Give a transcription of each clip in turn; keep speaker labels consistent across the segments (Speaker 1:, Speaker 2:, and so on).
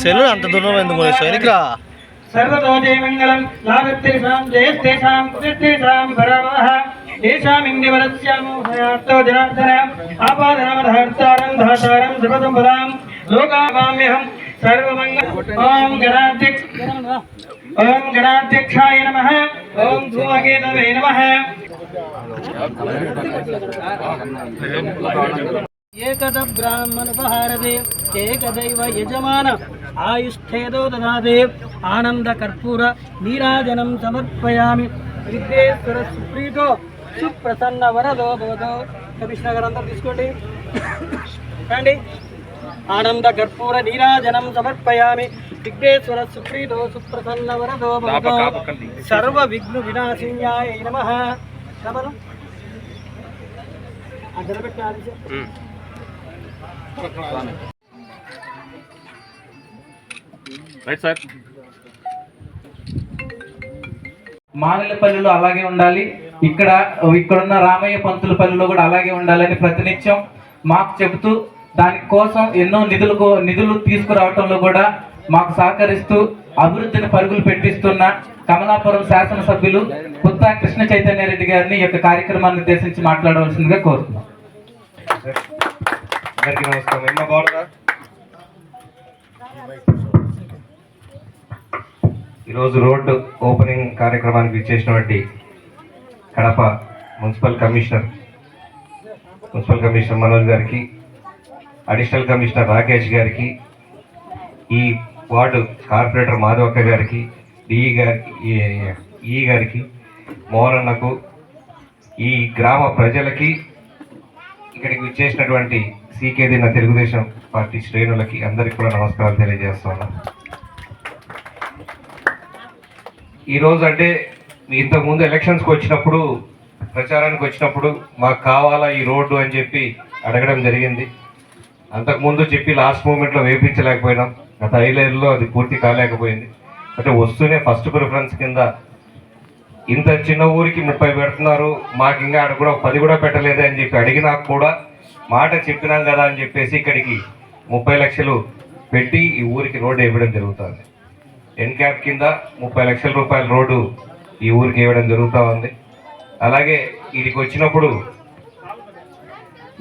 Speaker 1: సెలవు అంత దూరం ఎందుకు కొనేస్తావు సర్వతోజయమంగళం రా
Speaker 2: సర్వతో జయమంగళం లాభత్తేషాం జయస్తేషాం పునస్తేషాం పరామః ఏషామిందివరస్యామో జనార్దన ఆపాదనమధహర్తారం ధాతారం సర్వసంపదాం లోకామామ్యహం సర్వమంగళ ఓం గణాధ్యక్ష ఓం గణాధ్యక్షాయ నమః ఓం ధూమకేతవే నమః ఏకద బ్రాహ్మణుపహారదే ఏకదైవ యజమాన ఆయుష్ఠేదో దదాదే. ఆనంద కర్పూర నీరాజనం సమర్పయామి. విద్యేశ్వర సుప్రీతో సుప్రసన్న వరదో భవతో. కమిషనర్ గారు అందరూ తీసుకోండి. రండి. ఆనంద కర్పూర నీరాజనం సమర్పయామి. విఘ్నేశ్వర సుప్రీతో సుప్రసన్న వరదో భవతో. సర్వ విఘ్న వినాశిన్యాయ నమః. అక్కడ పెట్టాలి
Speaker 3: రైట్ సార్
Speaker 4: మామిలపల్లిలో అలాగే ఉండాలి. ఇక్కడ ఇక్కడున్న రామయ్య పంతుల పల్లిలో కూడా అలాగే ఉండాలని ప్రతినిత్యం మాకు చెబుతూ దానికోసం ఎన్నో నిధులు కో- నిధులు తీసుకురావటంలో కూడా మాకు సహకరిస్తూ అభివృద్ధిని పరుగులు పెట్టిస్తున్న కమలాపురం శాసనసభ్యులు కొత్త కృష్ణ చైతన్య రెడ్డి గారిని ఈ యొక్క కార్యక్రమాన్ని ఉద్దేశించి మాట్లాడవలసిందిగా కోరుతున్నాం.
Speaker 3: అందరికీ నమస్కారం. ఎన్నో బాగుందా ఈరోజు రోడ్డు ఓపెనింగ్ కార్యక్రమానికి ఇచ్చేసినటువంటి Kadapa municipal commissioner municipal commissioner Manoj గారికి అడిషనల్ కమిషనర్ రాకేష్ గారికి ఈ వార్డు కార్పొరేటర్ మాధవక్క గారికి డిఈ గారికి ఈ- ఈ గారికి మోహన్ అన్నకు ఈ గ్రామ ప్రజలకి ఇక్కడికి విచ్చేసినటువంటి సీకేది నా తెలుగుదేశం పార్టీ శ్రేణులకి అందరికి కూడా నమస్కారాలు తెలియజేస్తున్నా. ఈరోజు అంటే ఇంతకుముందు ఎలక్షన్స్కి వచ్చినప్పుడు ప్రచారానికి వచ్చినప్పుడు మాకు కావాలా ఈ రోడ్డు అని చెప్పి అడగడం జరిగింది. అంతకుముందు చెప్పి లాస్ట్ మూమెంట్లో వేపించలేకపోయినాం. గత ఐదేళ్ళలో అది పూర్తి కాలేకపోయింది. అంటే వస్తూనే ఫస్ట్ ప్రిఫరెన్స్ కింద ఇంత చిన్న ఊరికి ముప్పై పెడుతున్నారు మాకు ఇంకా ఆడ కూడా పది కూడా పెట్టలేదు అని చెప్పి అడిగినా కూడా మాట చెప్పినాం కదా అని చెప్పేసి ఇక్కడికి ముప్పై లక్షలు పెట్టి ఈ ఊరికి రోడ్డు ఇవ్వడం జరుగుతుంది. ఎన్క్యాప్ కింద ముప్పై లక్షల రూపాయల రోడ్డు ఈ ఊరికి ఇవ్వడం జరుగుతూ ఉంది. అలాగే వీడికి వచ్చినప్పుడు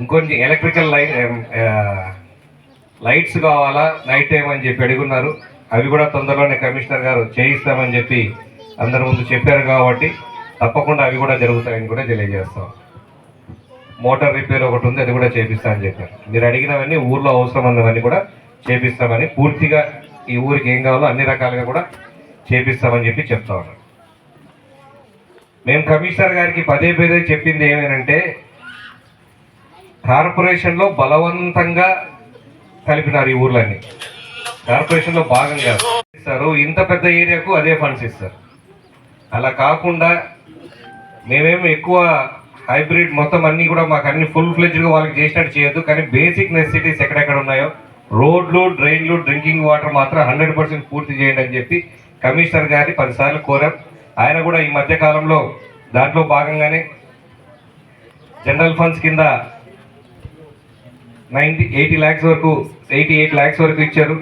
Speaker 3: ఇంకొన్ని ఎలక్ట్రికల్ లైట్ లైట్స్ కావాలా? నైట్ టైం అని చెప్పి అడుగున్నారు. అవి కూడా తొందరలోనే కమిషనర్ గారు చేయిస్తామని చెప్పి అందరి ముందు చెప్పారు కాబట్టి తప్పకుండా అవి కూడా జరుగుతాయని కూడా తెలియజేస్తాం. మోటార్ రిపేర్ ఒకటి ఉంది అది కూడా చేపిస్తామని చెప్పారు. మీరు అడిగినవన్నీ ఊర్లో అవసరం ఉన్నవన్నీ కూడా చేపిస్తామని పూర్తిగా ఈ ఊరికి ఏం కావాలో అన్ని రకాలుగా కూడా చేపిస్తామని చెప్పి చెప్తా ఉన్నాం. మేము కమిషనర్ గారికి పదే పదే చెప్పింది ఏమేనంటే కార్పొరేషన్లో బలవంతంగా కలిపినారు ఈ ఊర్లన్నీ. కార్పొరేషన్లో భాగంగా. ఇస్తారు. ఇంత పెద్ద ఏరియాకు అదే ఫండ్స్ ఇస్తారు. అలా కాకుండా మేమేమి ఎక్కువ హైబ్రిడ్ మొత్తం అన్నీ కూడా మాకు అన్ని ఫుల్ ఫ్లెడ్జ్గా వాళ్ళకి చేసినట్టు చేయొద్దు. కానీ బేసిక్ నెసిటీస్ ఎక్కడెక్కడ ఉన్నాయో రోడ్లు డ్రైన్లు డ్రింకింగ్ వాటర్ మాత్రం హండ్రెడ్ పర్సెంట్ పూర్తి చేయండి అని చెప్పి కమిషనర్ గారిని పదిసార్లు కోరాం. ఆయన కూడా ఈ మధ్య కాలంలో దాంట్లో భాగంగానే జనరల్ ఫండ్స్ కింద నైంటీ ఎయిటీ ల్యాక్స్ వరకు ఎయిటీ ఎయిట్ ల్యాక్స్ వరకు ఇచ్చారు.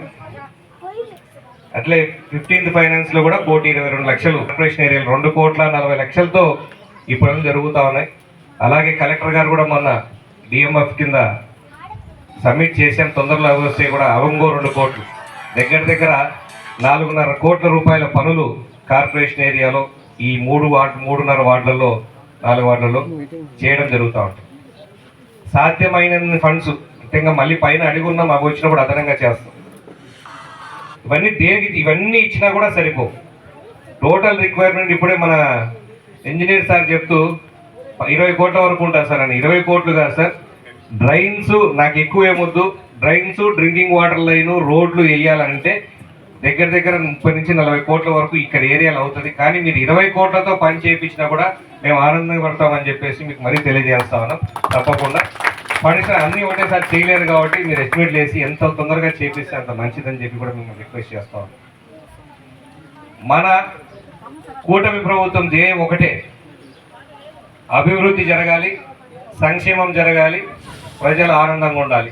Speaker 3: అట్లే ఫిఫ్టీన్త్ ఫైనాన్స్లో కూడా కోటి ఇరవై రెండు లక్షలు. కార్పొరేషన్ ఏరియాలు రెండు కోట్ల నలభై లక్షలతో ఈ పనులు జరుగుతూ ఉన్నాయి. అలాగే కలెక్టర్ గారు కూడా మొన్న డిఎంఎఫ్ కింద సబ్మిట్ చేసాం తొందరలో వస్తే కూడా అవంగో రెండు కోట్లు. దగ్గర దగ్గర నాలుగున్నర కోట్ల రూపాయల పనులు కార్పొరేషన్ ఏరియాలో ఈ మూడు వార్డు మూడున్నర వార్డులలో నాలుగు వార్డులలో చేయడం జరుగుతూ ఉంటుంది సాధ్యమైన ఫండ్స్ ముఖ్యంగా మళ్ళీ పైన అడిగి ఉన్నాం అవి వచ్చినప్పుడు అదనంగా చేస్తాం. ఇవన్నీ దేనికి ఇవన్నీ ఇచ్చినా కూడా సరిపోవు టోటల్ రిక్వైర్మెంట్ ఇప్పుడే మన ఇంజనీర్ సార్ చెప్తూ ఇరవై కోట్ల వరకు ఉంటుంది సార్ అని. ఇరవై కోట్లు కాదు సార్. డ్రైన్స్ నాకు ఎక్కువ ఏమొద్దు. డ్రైన్స్ డ్రింకింగ్ వాటర్ లైన్ రోడ్లు వేయాలంటే దగ్గర దగ్గర ముప్పై నుంచి నలభై కోట్ల వరకు ఇక్కడ ఏరియాలో అవుతుంది. కానీ మీరు ఇరవై కోట్లతో పని చేయించినా కూడా మేము ఆనందంగా పడతామని చెప్పేసి మీకు మరీ తెలియజేస్తా ఉన్నాం. తప్పకుండా. ఫండ్స్ అన్ని ఒకటేసారి చేయలేరు కాబట్టి మీరు ఎస్టిమేట్ వేసి ఎంత తొందరగా చేపిస్తే అంత మంచిదని చెప్పి కూడా మేము రిక్వెస్ట్ చేస్తాం మన కూటమి ప్రభుత్వం ధ్యేయం ఒకటే. అభివృద్ధి జరగాలి సంక్షేమం జరగాలి ప్రజలు ఆనందంగా ఉండాలి.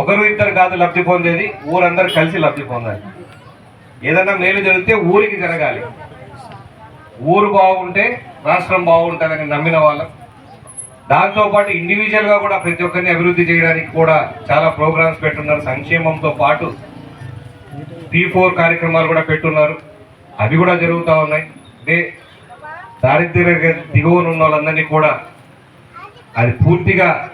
Speaker 3: ఒకరు ఇద్దరు కాదు లబ్ధి పొందేది ఊరందరూ కలిసి లబ్ధి పొందాలి. ఏదైనా మేలు జరిగితే ఊరికి జరగాలి. ఊరు బాగుంటే రాష్ట్రం బాగుంటుందని నమ్మిన వాళ్ళం. దాంతోపాటు ఇండివిజువల్గా కూడా ప్రతి ఒక్కరిని అభివృద్ధి చేయడానికి కూడా చాలా ప్రోగ్రామ్స్ పెట్టున్నారు. సంక్షేమంతో పాటు పీ ఫోర్ కార్యక్రమాలు కూడా పెట్టున్నారు. అవి కూడా జరుగుతూ ఉన్నాయి. అంటే దారిద్ర్య దిగువన ఉన్న వాళ్ళందరినీ కూడా అది పూర్తిగా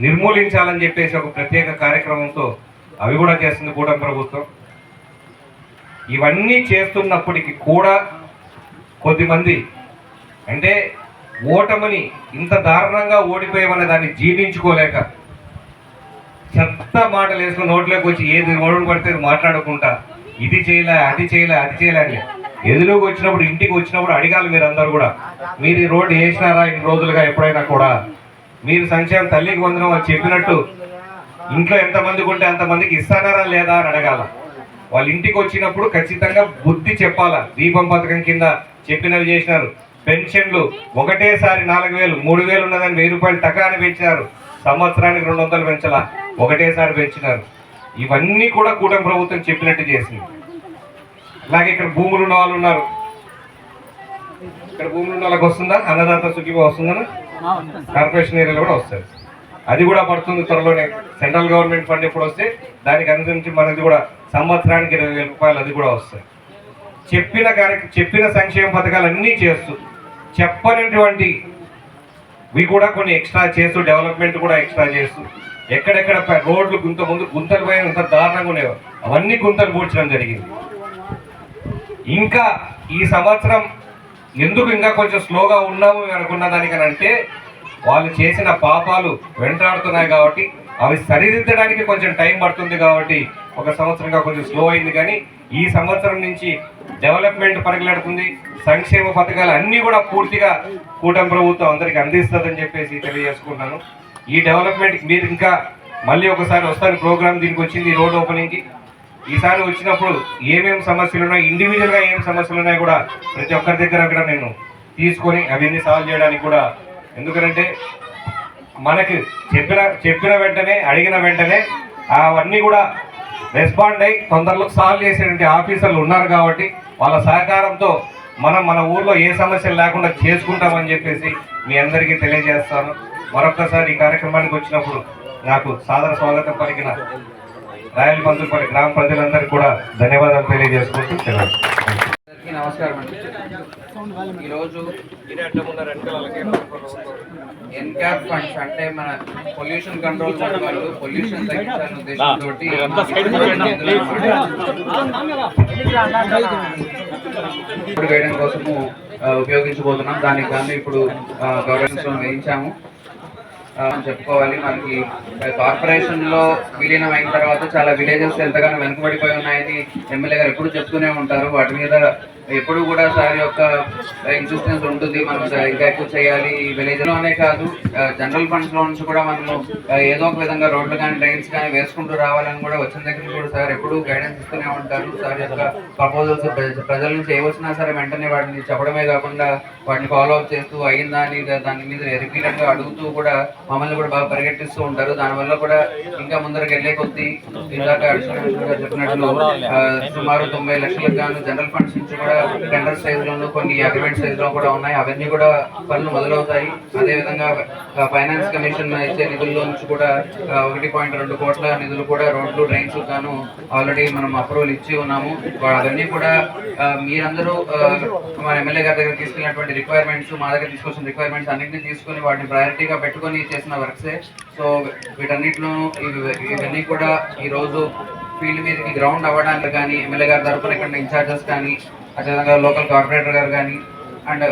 Speaker 3: నిర్మూలించాలని చెప్పేసి ఒక ప్రత్యేక కార్యక్రమంతో అవి కూడా చేస్తుంది కూటమి ప్రభుత్వం. ఇవన్నీ చేస్తున్నప్పటికీ కూడా కొద్దిమంది అంటే ఓటమిని ఇంత దారుణంగా ఓడిపోయామనే దాన్ని జీర్ణించుకోలేక చెత్త మాటలు వేసుకుని నోట్లోకి వచ్చి ఏది ఓడి పడితే మాట్లాడకుండా మాట్లాడుకుంటా ఇది చేయలే అది చేయలే అది చేయలే అని ఎదురుకు వచ్చినప్పుడు ఇంటికి వచ్చినప్పుడు అడిగాలి మీరు అందరు కూడా మీరు ఈ రోడ్డు వేసినారా ఇన్ని రోజులుగా ఎప్పుడైనా కూడా? మీరు సంక్షేమ తల్లికి వందనం అని చెప్పినట్టు ఇంట్లో ఎంతమందికి ఉంటే అంతమందికి ఇస్తానారా లేదా అని అడగాల. వాళ్ళ ఇంటికి వచ్చినప్పుడు ఖచ్చితంగా బుద్ధి చెప్పాలా దీపం పథకం కింద చెప్పినవి చేసినారు. పెన్షన్లు ఒకటేసారి నాలుగు వేలు మూడు వేలు ఉన్నదని వెయ్యి రూపాయలు టకాని పెంచినారు. సంవత్సరానికి రెండు వందలు పెంచాలా. ఒకటేసారి పెంచినారు. ఇవన్నీ కూడా కూటమి ప్రభుత్వం చెప్పినట్టు చేసింది. అలాగే ఇక్కడ భూములు ఉన్న వాళ్ళు ఉన్నారు. ఇక్కడ భూములు ఉన్న వాళ్ళకి వస్తుందా? అన్నదాత సుఖీభా వస్తుందా కార్పొరేషన్ ఏరియాలో కూడా వస్తుంది. అది కూడా పడుతుంది త్వరలోనే. సెంట్రల్ గవర్నమెంట్ ఫండ్ ఎప్పుడు వస్తే దానికి అనుసరించి మనది కూడా సంవత్సరానికి ఇరవై వేల రూపాయలు అది కూడా వస్తాయి చెప్పిన కార్య చెప్పిన సంక్షేమ పథకాలు అన్నీ చేస్తూ చెప్పనటువంటి ఇవి కూడా కొన్ని ఎక్స్ట్రా చేస్తూ డెవలప్మెంట్ కూడా ఎక్స్ట్రా చేస్తూ ఎక్కడెక్కడ రోడ్లు గుంత ముందు గుంతలు పోయిన అంత దారుణంగా ఉండేవి. అవన్నీ గుంతలు పూడ్చడం జరిగింది. ఇంకా ఈ సంవత్సరం ఎందుకు ఇంకా కొంచెం స్లోగా ఉన్నాము అనుకున్న దానికని అంటే వాళ్ళు చేసిన పాపాలు వెంటాడుతున్నాయి కాబట్టి అవి సరిదిద్దడానికి కొంచెం టైం పడుతుంది కాబట్టి ఒక సంవత్సరంగా కొంచెం స్లో అయింది కానీ ఈ సంవత్సరం నుంచి డెవలప్మెంట్ పరిగెడుతుంది సంక్షేమ పథకాలు అన్నీ కూడా పూర్తిగా కూటమి ప్రభుత్వం అందరికి అందిస్తుందని చెప్పేసి తెలియజేసుకుంటున్నాను. ఈ డెవలప్మెంట్ మీరు ఇంకా మళ్ళీ ఒకసారి వస్తారు ప్రోగ్రామ్ దీనికి వచ్చింది రోడ్ ఓపెనింగ్కి ఈసారి వచ్చినప్పుడు ఏమేమి సమస్యలు ఉన్నాయి ఇండివిజువల్గా ఏం సమస్యలు ఉన్నాయి కూడా ప్రతి ఒక్కరి దగ్గర కూడా నేను తీసుకొని అవన్నీ సాల్వ్ చేయడానికి కూడా ఎందుకంటే మనకి చెప్పిన చెప్పిన వెంటనే అడిగిన వెంటనే అవన్నీ కూడా రెస్పాండ్ అయ్యి తొందరలో సాల్వ్ చేసేటువంటి ఆఫీసర్లు ఉన్నారు కాబట్టి వాళ్ళ సహకారంతో మనం మన ఊర్లో ఏ సమస్యలు లేకుండా చేసుకుంటామని చెప్పేసి మీ అందరికీ తెలియజేస్తాను. మరొక్కసారి ఈ కార్యక్రమానికి వచ్చినప్పుడు నాకు సాదర స్వాగతం పలికిన రాయల్ పంతులపల్లి గ్రామ ప్రజలందరికీ కూడా ధన్యవాదాలు తెలియజేసుకుంటూ
Speaker 5: నమస్కారం అండి. ఈరోజు ఎన్క్యాప్ ఫండ్స్ అంటే మన పొల్యూషన్ కంట్రోల్ వాళ్ళు పొల్యూషన్ తగ్గించాలనే ఉద్దేశంతో ఇప్పుడు వేయడం కోసము ఉపయోగించబోతున్నాం. దానికి గాను ఇప్పుడు గవర్నెన్స్ వేయించాము. చెప్పుకోవాలి మనకి కార్పొరేషన్లో విలీనం అయిన తర్వాత చాలా విలేజెస్ ఎంతగానో వెనుకబడిపోయి ఉన్నాయని ఎమ్మెల్యే గారు ఎప్పుడు చెప్తూనే ఉంటారు. వాటి మీద ఎప్పుడు కూడా సార్ యొక్క ఇన్సిస్టెన్స్ ఉంటుంది. మనం ఇంకా ఎక్కువ చేయాలి ఈ విలేజ్లోనే కాదు. జనరల్ ఫండ్స్లో నుంచి కూడా మనము ఏదో ఒక విధంగా రోడ్లు కానీ డ్రైన్స్ కానీ వేసుకుంటూ రావాలని కూడా వచ్చిన దగ్గర కూడా సార్ ఎప్పుడు గైడెన్స్ ఇస్తూనే ఉంటారు. సార్ యొక్క ప్రపోజల్స్ ప్రజల నుంచి ఏ వచ్చినా సరే వెంటనే వాటిని చెప్పడమే కాకుండా వాటిని ఫాలో అప్ చేస్తూ అయిందా అని దాని మీద రిపీటెడ్గా అడుగుతూ కూడా మమ్మల్ని కూడా బాగా పరిగెట్టిస్తూ ఉంటారు. దానివల్ల కూడా ఇంకా ముందరకు వెళ్ళే కొద్దీ ఇందాక చెప్పినట్లు సుమారు తొంభై లక్షలకు గాను జనరల్ ఫండ్స్ నుంచి కూడా టెండర్ సైజ్ కొన్ని అగ్రిమెంట్ సైజ్లో కూడా ఉన్నాయి. అవన్నీ కూడా పనులు మొదలవుతాయి. అదే విధంగా ఫైనాన్స్ కమిషన్ ఇచ్చే నిధుల్లో నుంచి కూడా ఒకటి పాయింట్ రెండు కోట్ల నిధులు కూడా రోడ్లు డ్రైన్స్ గాను ఆల్రెడీ మనం అప్రూవల్ ఇచ్చి ఉన్నాము. అవన్నీ కూడా మీరందరూ మా మన ఎమ్మెల్యే గారి దగ్గర తీసుకున్నటువంటి రిక్వైర్మెంట్స్ మా దగ్గర తీసుకొచ్చిన రిక్వైర్మెంట్స్ అన్నింటినీ తీసుకొని వాటిని ప్రయారిటీగా పెట్టుకొని చేసిన వర్క్సే సో వీటన్నిటిలో ఇవన్నీ కూడా ఈరోజు ఫీల్డ్ మీదకి గ్రౌండ్ అవ్వడానికి కానీ ఎమ్మెల్యే గారి తరఫున ఇక్కడ ఇన్ఛార్జెస్ కానీ అదేవిధంగా లోకల్ కార్పొరేటర్ గారు కానీ అండ్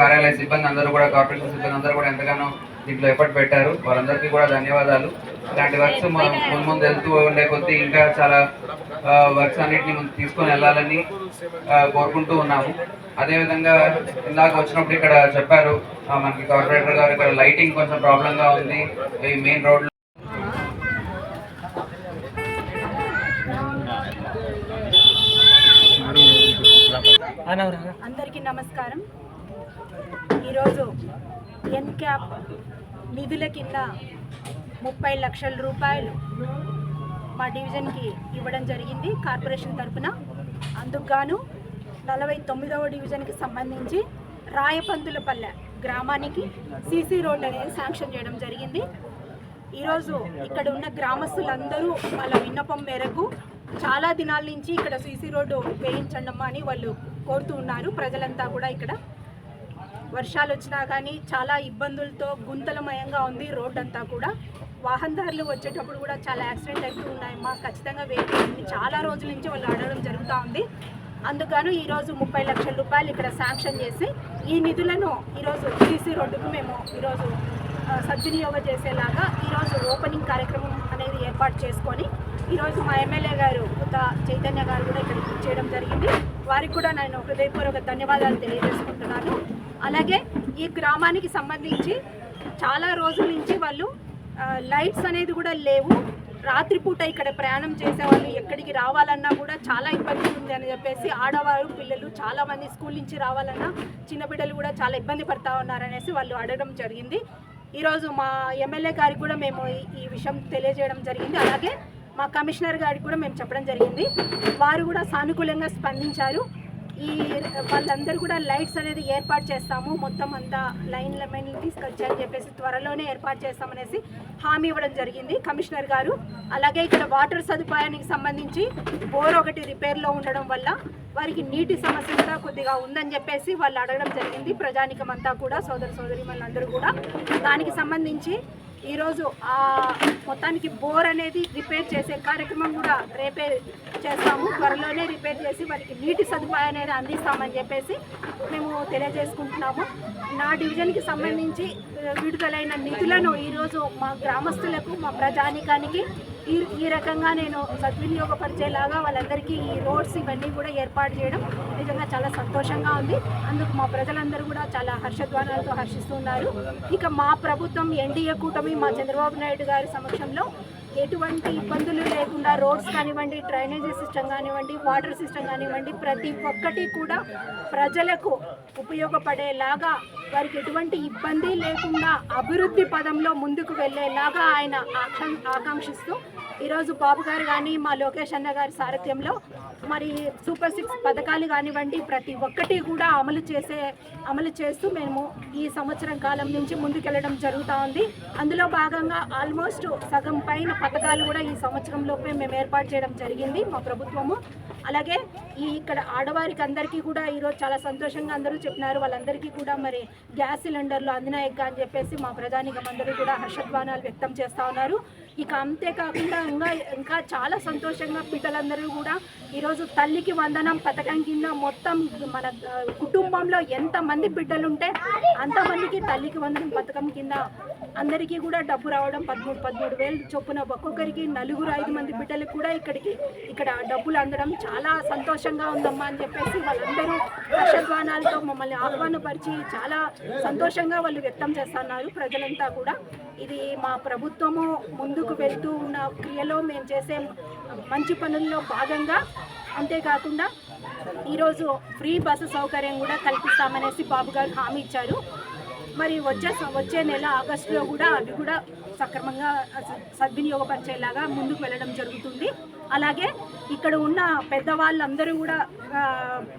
Speaker 5: కార్యాలయ సిబ్బంది అందరూ కూడా కార్పొరేషన్ సిబ్బంది అందరూ కూడా ఎంతగానో దీంట్లో ఎఫర్ట్ పెట్టారు. వాళ్ళందరికీ కూడా ధన్యవాదాలు. ఇలాంటి వర్క్స్ ముందు ముందు వెళ్తూ ఉండే కొద్దీ ఇంకా చాలా వర్క్స్ అన్నింటినీ ముందు తీసుకొని వెళ్ళాలని కోరుకుంటూ ఉన్నాము. అదేవిధంగా ఇందాక వచ్చినప్పుడు ఇక్కడ చెప్పారు మనకి కార్పొరేటర్ గారు ఇక్కడ లైటింగ్ కొంచెం ప్రాబ్లంగా ఉంది. ఈ మెయిన్ రోడ్
Speaker 6: అందరికీ నమస్కారం. ఈరోజు ఎన్ క్యాప్ నిధుల కింద ముప్పై లక్షల రూపాయలు మా డివిజన్కి ఇవ్వడం జరిగింది కార్పొరేషన్ తరఫున అందుకుగాను నలభై తొమ్మిదవ డివిజన్కి సంబంధించి రాయపంతులపల్లె గ్రామానికి సీసీ రోడ్ అనేది శాంక్షన్ చేయడం జరిగింది. ఈరోజు ఇక్కడ ఉన్న గ్రామస్తులందరూ వాళ్ళ విన్నపం మేరకు చాలా దినాల నుంచి ఇక్కడ సీసీ రోడ్డు వేయించండమ్మా అని వాళ్ళు కోరుతూ ఉన్నారు. ప్రజలంతా కూడా ఇక్కడ వర్షాలు వచ్చినా కానీ చాలా ఇబ్బందులతో గుంతలమయంగా ఉంది రోడ్ అంతా కూడా. వాహనదారులు వచ్చేటప్పుడు కూడా చాలా యాక్సిడెంట్ అవుతూ ఉన్నాయి ఖచ్చితంగా వేయాలని చాలా రోజుల నుంచి వాళ్ళు అడగడం జరుగుతూ ఉంది. అందుకను ఈరోజు ముప్పై లక్షల రూపాయలు ఇక్కడ శాంక్షన్ చేసి ఈ నిధులను ఈరోజు సీసీ రోడ్డుకు మేము ఈరోజు సద్వినియోగం చేసేలాగా ఈరోజు ఓపెనింగ్ కార్యక్రమం అనేది ఏర్పాటు చేసుకొని ఈరోజు మా ఎమ్మెల్యే గారు కొత్త చైతన్య గారు కూడా ఇక్కడికి చేయడం జరిగింది. వారికి కూడా నేను హృదయపూర్వక ధన్యవాదాలు తెలియజేసుకుంటున్నాను. అలాగే ఈ గ్రామానికి సంబంధించి చాలా రోజుల నుంచి వాళ్ళు లైట్స్ అనేది కూడా లేవు. రాత్రిపూట ఇక్కడ ప్రయాణం చేసే వాళ్ళు ఎక్కడికి రావాలన్నా కూడా చాలా ఇబ్బంది ఉంది అని చెప్పేసి ఆడవారు పిల్లలు చాలామంది స్కూల్ నుంచి రావాలన్నా చిన్న బిడ్డలు కూడా చాలా ఇబ్బంది పడతా ఉన్నారనేసి వాళ్ళు అడగడం జరిగింది. ఈరోజు మా ఎమ్మెల్యే గారికి కూడా మేము ఈ విషయం తెలియజేయడం జరిగింది. అలాగే మా కమిషనర్ గారికి కూడా మేము చెప్పడం జరిగింది. వారు కూడా సానుకూలంగా స్పందించారు. ఈ వాళ్ళందరూ కూడా లైట్స్ అనేది ఏర్పాటు చేస్తాము. మొత్తం అంతా లైన్ లైన్ తీసుకొచ్చారని చెప్పేసి త్వరలోనే ఏర్పాటు చేస్తామనేసి హామీ ఇవ్వడం జరిగింది కమిషనర్ గారు. అలాగే ఇక్కడ వాటర్ సదుపాయానికి సంబంధించి బోర్ ఒకటి రిపేర్లో ఉండడం వల్ల వారికి నీటి సమస్య కూడా కొద్దిగా ఉందని చెప్పేసి వాళ్ళు అడగడం జరిగింది. ప్రజానికమంతా కూడా సోదర సోదరి వాళ్ళందరూ కూడా. దానికి సంబంధించి ఈరోజు ఆ మొత్తానికి బోర్ అనేది రిపేర్ చేసే కార్యక్రమం కూడా రేపే చేస్తాము త్వరలోనే రిపేర్ చేసి వారికి నీటి సదుపాయం అనేది అందిస్తామని చెప్పేసి మేము తెలియజేసుకుంటున్నాము. నా డివిజన్కి సంబంధించి విడుదలైన నిధులను ఈరోజు మా గ్రామస్తులకు మా ప్రజానికానికి ఈ ఈ రకంగా నేను సద్వినియోగపరిచేలాగా వాళ్ళందరికీ ఈ రోడ్స్ ఇవన్నీ కూడా ఏర్పాటు చేయడం నిజంగా చాలా సంతోషంగా ఉంది. అందుకు మా ప్రజలందరూ కూడా చాలా హర్షధ్వానాలతో హర్షిస్తున్నారు ఇక మా ప్రభుత్వం ఎన్డీఏ కూటమి మా చంద్రబాబు నాయుడు గారి సమక్షంలో ఎటువంటి ఇబ్బందులు లేకుండా రోడ్స్ కానివ్వండి డ్రైనేజీ సిస్టమ్ కానివ్వండి వాటర్ సిస్టమ్ కానివ్వండి ప్రతి ఒక్కటి కూడా ప్రజలకు ఉపయోగపడేలాగా వారికి ఎటువంటి ఇబ్బంది లేకుండా అభివృద్ధి పదంలో ముందుకు వెళ్ళేలాగా ఆయన ఆకాం- ఆకాంక్షిస్తూ ఈరోజు బాబు గారు కానీ మా లోకేష్ అన్న గారి సారథ్యంలో మరి సూపర్ సిక్స్ పథకాలు కానివ్వండి ప్రతి ఒక్కటి కూడా అమలు చేసే అమలు చేస్తూ మేము ఈ సంవత్సరం కాలం నుంచి ముందుకెళ్ళడం జరుగుతూ ఉంది. అందులో భాగంగా ఆల్మోస్ట్ సగం పైన పథకాలు కూడా ఈ సంవత్సరంలోపే మేము ఏర్పాటు చేయడం జరిగింది మా ప్రభుత్వము. అలాగే ఈ ఇక్కడ ఆడవారికి అందరికీ కూడా ఈరోజు చాలా సంతోషంగా అందరూ చెప్పినారు. వాళ్ళందరికీ కూడా మరి గ్యాస్ సిలిండర్లు అందినాయక్క అని చెప్పేసి మా ప్రధానికం అందరూ కూడా హర్షధ్వానాలు వ్యక్తం చేస్తూ ఉన్నారు. ఇక అంతేకాకుండా ఇంకా ఇంకా చాలా సంతోషంగా పిల్లలందరూ కూడా ఈరోజు తల్లికి వందనం పథకం కింద మొత్తం మన కుటుంబంలో ఎంతమంది బిడ్డలుంటే అంతమందికి తల్లికి వందనం పథకం కింద అందరికీ కూడా డబ్బు రావడం పదమూడు పదమూడు వేలు చొప్పున ఒక్కొక్కరికి నలుగురు ఐదు మంది బిడ్డలకు కూడా ఇక్కడికి ఇక్కడ డబ్బులు అందడం చాలా సంతోషంగా ఉందమ్మా అని చెప్పేసి వాళ్ళందరూ హర్షధ్వానాలతో మమ్మల్ని ఆహ్వానపరిచి చాలా సంతోషంగా వాళ్ళు వ్యక్తం చేస్తున్నారు. ప్రజలంతా కూడా ఇది మా ప్రభుత్వము ముందుకు వెళ్తూ ఉన్న క్రియలో మేము చేసే మంచి పనుల్లో భాగంగా అంతేకాకుండా ఈరోజు ఫ్రీ బస్సు సౌకర్యం కూడా కల్పిస్తామనేసి బాబు గారు హామీ ఇచ్చారు. మరి వచ్చే స- వచ్చే నెల ఆగస్టులో కూడా అవి కూడా సక్రమంగా సద్వినియోగపరిచేలాగా ముందుకు వెళ్ళడం జరుగుతుంది. అలాగే ఇక్కడ ఉన్న పెద్దవాళ్ళందరూ కూడా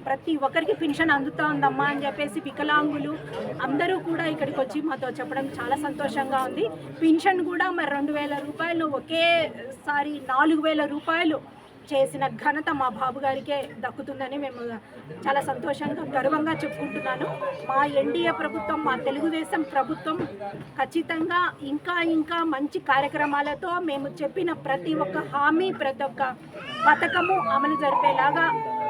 Speaker 6: ప్రతి ఒక్కరికి పెన్షన్ అందుతా ఉందమ్మా అని చెప్పేసి వికలాంగులు అందరూ కూడా ఇక్కడికి వచ్చి మాతో చెప్పడం చాలా సంతోషంగా ఉంది. పెన్షన్ కూడా మరి రెండు వేల రూపాయలు ఒకేసారి నాలుగు వేల రూపాయలు చేసిన ఘనత మా బాబు గారికే దక్కుతుందని మేము చాలా సంతోషంగా గర్వంగా చెప్పుకుంటున్నాను. మా ఎన్డీఏ ప్రభుత్వం మా తెలుగుదేశం ప్రభుత్వం ఖచ్చితంగా ఇంకా ఇంకా మంచి కార్యక్రమాలతో మేము చెప్పిన ప్రతి ఒక్క హామీ ప్రతి ఒక్క పథకము అమలు జరిపేలాగా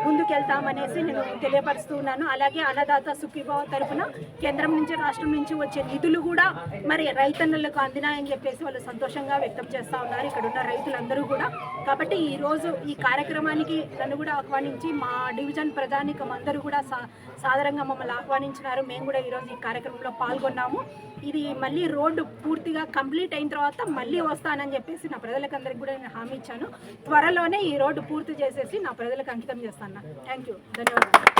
Speaker 6: ముందుకెళ్తామనేసి నేను తెలియపరుస్తున్నాను. అలాగే అన్నదాత సుఖీభావ తరపున కేంద్రం నుంచి రాష్ట్రం నుంచి వచ్చే నిధులు కూడా మరి రైతన్నులకు అందినాయని చెప్పేసి వాళ్ళు సంతోషంగా వ్యక్తం చేస్తూ ఉన్నారు. ఇక్కడ ఉన్న రైతులందరూ కూడా. కాబట్టి ఈరోజు ఈ కార్యక్రమానికి నన్ను కూడా ఆహ్వానించి మా డివిజన్ ప్రధానికం అందరూ కూడా సా సాధారణంగా మమ్మల్ని ఆహ్వానించినారు. మేము కూడా ఈరోజు ఈ కార్యక్రమంలో పాల్గొన్నాము. ఇది మళ్ళీ రోడ్డు పూర్తిగా కంప్లీట్ అయిన తర్వాత మళ్ళీ వస్తానని చెప్పేసి నా ప్రజలకు అందరికి కూడా నేను హామీ ఇచ్చాను. త్వరలోనే ఈ రోడ్డు పూర్తి చేసేసి నా ప్రజలకు అంకితం చేస్తాను. Thank you. ధన్యవాదాలు.